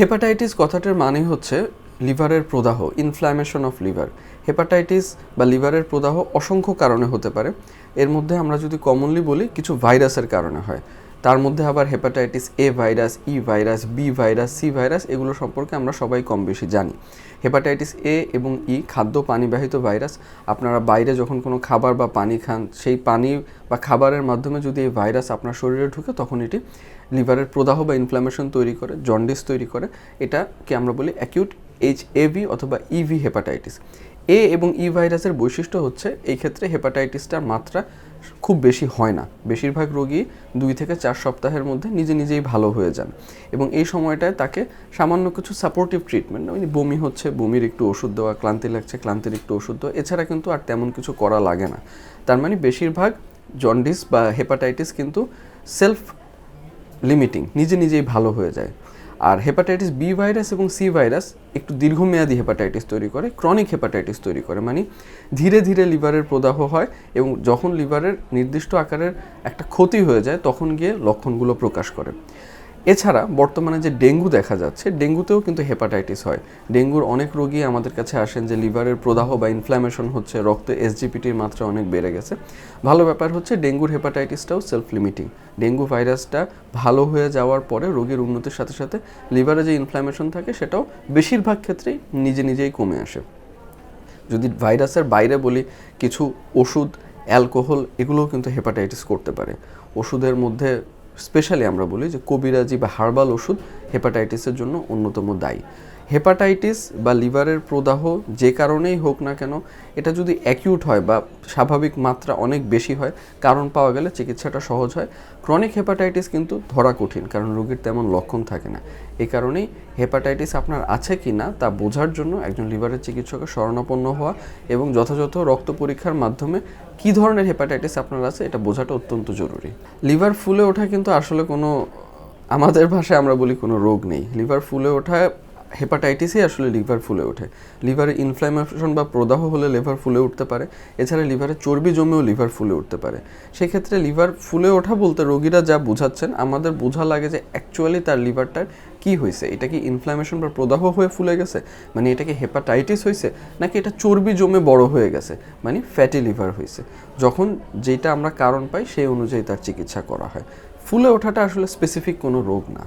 Hepatitis কথাটার মানে হচ্ছে লিভারের প্রদাহ ইনফ্ল্যামেশন অফ লিভার হেপাটাইটিস বা লিভারের প্রদাহ অসংখ্য কারণে হতে পারে। এর মধ্যে আমরা যদি কমনলি বলি, কিছু ভাইরাসের কারণে হয়। তার মধ্যে আবার hepatitis A virus E virus B virus C virus এগুলো সম্পর্কে আমরা সবাই কম বেশি জানি। হেপাটাইটিস এ এবং ই খাদ্য পানিবাহিত ভাইরাস আপনারা বাইরে যখন কোনো খাবার বা পানি খান, সেই পানি বা খাবারের মাধ্যমে যদি এই ভাইরাস আপনার শরীরে ঢুকে, তখন এটি লিভারের প্রদাহ বা ইনফ্ল্যামেশন তৈরি করে জন্ডিস তৈরি করে, এটাকে আমরা বলি অ্যাকিউট এইচ এভি অথবা ইভি হেপাটাইটিস এ এবং ই ভাইরাসের বৈশিষ্ট্য হচ্ছে এই ক্ষেত্রে হেপাটাইটিসটার মাত্রা খুব বেশি হয় না। বেশিরভাগ রোগী দুই থেকে চার সপ্তাহের মধ্যে নিজে নিজেই ভালো হয়ে যান এবং এই সময়টায় তাকে সামান্য কিছু সাপোর্টিভ ট্রিটমেন্ট মানে বমি হচ্ছে, বমির একটু ওষুধ দেওয়া, ক্লান্তি লাগছে, ক্লান্তির একটু ওষুধ দেওয়া, এছাড়া কিন্তু আর তেমন কিছু করা লাগে না। তার মানে বেশিরভাগ জন্ডিস বা হেপাটাইটিস কিন্তু সেলফ লিমিটিং নিজে নিজেই ভালো হয়ে যায়। আর হেপাটাইটিস বি ভাইরাস এবং সি ভাইরাস একটু দীর্ঘমেয়াদী হেপাটাইটিস তৈরি করে ক্রনিক হেপাটাইটিস তৈরি করে মানে ধীরে ধীরে লিভারের প্রদাহ হয় এবং যখন লিভারের নির্দিষ্ট আকারের একটা ক্ষতি হয়ে যায়, তখন গিয়ে লক্ষণগুলো প্রকাশ করে। এছাড়া বর্তমানে যে ডেঙ্গু দেখা যাচ্ছে, ডেঙ্গুতেও কিন্তু হেপাটাইটিস হয়। ডেঙ্গুর অনেক রোগী আমাদের কাছে আসেন যে লিভারের প্রদাহ বা ইনফ্ল্যামেশন হচ্ছে, রক্তে এসজিপিটির মাত্রা অনেক বেড়ে গেছে। ভালো ব্যাপার হচ্ছে ডেঙ্গুর হেপাটাইটিসটাও সেলফ লিমিটিং ডেঙ্গু ভাইরাসটা ভালো হয়ে যাওয়ার পরে রোগীর উন্নতির সাথে সাথে লিভারে যে ইনফ্ল্যামেশন থাকে, সেটাও বেশিরভাগ ক্ষেত্রেই নিজে নিজেই কমে আসে। যদি ভাইরাসের বাইরে বলি, কিছু ওষুধ, অ্যালকোহল, এগুলোও কিন্তু হেপাটাইটিস করতে পারে। ওষুধের মধ্যে স্পেশালি আমরা বলি যে কবিরাজি বা হার্বাল ওষুধ হেপাটাইটিসের জন্য অন্যতম দায়ী। হেপাটাইটিস বা লিভারের প্রদাহ যে কারণেই হোক না কেন, এটা যদি অ্যাকিউট হয় বা স্বাভাবিক মাত্রা অনেক বেশি হয়, কারণ পাওয়া গেলে চিকিৎসাটা সহজ হয়। ক্রনিক হেপাটাইটিস কিন্তু ধরা কঠিন, কারণ রোগীর তেমন লক্ষণ থাকে না। এই কারণেই হেপাটাইটিস আপনার আছে কি না, তা বোঝার জন্য একজন লিভারের চিকিৎসকের শরণাপন্ন হওয়া এবং যথাযথ রক্ত পরীক্ষার মাধ্যমে কী ধরনের হেপাটাইটিস আপনার আছে, এটা বোঝাটা অত্যন্ত জরুরি। লিভার ফুলে ওঠা কিন্তু আসলে কোনো, আমাদের ভাষায় আমরা বলি কোনো রোগ নেই। লিভার ফুলে ওঠা হেপাটাইটিসই আসলে লিভার ফুলে ওঠে। লিভারে ইনফ্ল্যামেশন বা প্রদাহ হলে লিভার ফুলে উঠতে পারে, এছাড়া লিভারে চর্বি জমেও লিভার ফুলে উঠতে পারে। সেক্ষেত্রে লিভার ফুলে ওঠা বলতে রোগীরা যা বোঝাচ্ছেন, আমাদের বোঝা লাগে যে অ্যাকচুয়ালি তার লিভারটার কি হয়েছে এটা কি ইনফ্ল্যামেশন বা প্রদাহ হয়ে ফুলে গেছে? মানে এটা কি হেপাটাইটিস হয়েছে নাকি এটা চর্বি জমে বড় হয়ে গেছে? মানে ফ্যাটি লিভার হয়েছে যখন যেটা আমরা কারণ পাই, সেই অনুযায়ী তার চিকিৎসা করা হয়। ফুলে ওঠাটা আসলে স্পেসিফিক কোনো রোগ না।